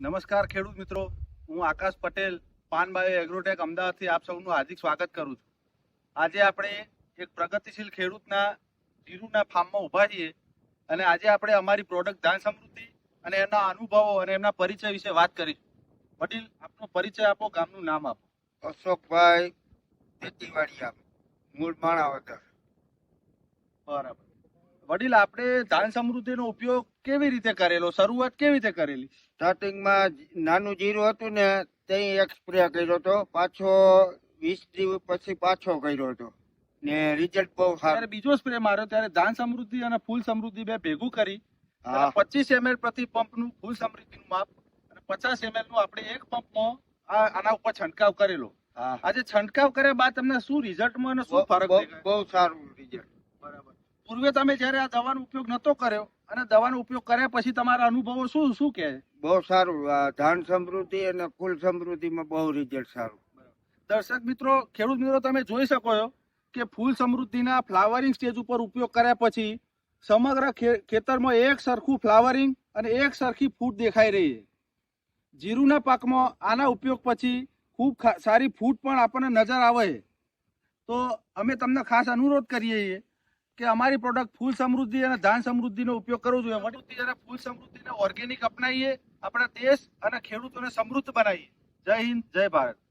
નમસ્કાર ખેડૂત મિત્રો. હું આકાશ પટેલ પાનબાયો એગ્રોટેક અમદાવાદથી આપ સૌનું હાર્દિક સ્વાગત કરું છું. આજે આપણે એક પ્રગતિશીલ ખેડૂતના જીરુના ફાર્મમાં ઊભા છીએ અને આજે આપણે અમારી પ્રોડક્ટ ધાન સમૃદ્ધિ અને એના અનુભવો અને એમના પરિચય વિશે વાત કરીશું. પટેલ આપનો પરિચય આપો ગામનું નામ આપો. અશોકભાઈ ખેતીવાડિયા મૂળ માણાવદર. બરાબર. વડીલ આપણે ધાન સમૃદ્ધિનો ઉપયોગ કેવી રીતે કરેલો? શરૂઆત કેવી રીતે કરેલી? સ્ટાર્ટિંગમાં નાનું જીરું હતું ને તે એક સ્પ્રે કર્યો હતો. પાછો વીસ દિવસ પછી પાછો કર્યો હતો. ને રિઝલ્ટ બહુ સારું. બીજો સ્પ્રે માર્યો ત્યારે ધાન સમૃદ્ધિ અને ફૂલ સમૃદ્ધિ બે ભેગું કરી. પચીસ એમએલ પ્રતિ પંપનું ફૂલ સમૃદ્ધિનું માપ અને પચાસ એમએલનું આપણે એક પંપમાં આના ઉપર છંટકાવ કરેલો. આજે છંટકાવ કર્યા બાદ તમને શું રિઝલ્ટમાં શું ફરક બહુ- સારું. પૂર્વે તમે જ્યારે આ દવાનો ઉપયોગ નતો કર્યો અને દવાનો ઉપયોગ કર્યા પછી તમારા અનુભવો શું શું કહે? બહુ સારું. ધાન સમૃદ્ધિ અને કુલ સમૃદ્ધિમાં બહુ રિઝલ્ટ સારું. દર્શક મિત્રો ખેડૂત મિત્રો તમે જોઈ શકો છો કે ફૂલ સમૃદ્ધિના ફ્લાવરિંગ સ્ટેજ ઉપર ઉપયોગ કર્યા પછી સમગ્ર ખેતરમાં એક સરખું ફ્લાવરિંગ અને એક સરખી ફૂટ દેખાઈ રહી છે. જીરુના પાકમાં આના ઉપયોગ પછી ખૂબ સારી ફૂટ પણ આપણને નજર આવે તો અમે તમને ખાસ અનુરોધ કરીએ છીએ કે અમારી પ્રોડક્ટ ફૂલ સમૃદ્ધિ અને ધાન સમૃદ્ધિનો ઉપયોગ કરવો જોઈએ. વડીલ અને ફૂલ સમૃદ્ધિને ઓર્ગેનિક અપનાવીએ, આપણા દેશ અને ખેડૂતોને સમૃદ્ધ બનાવીએ. જય હિન્દ, જય ભારત.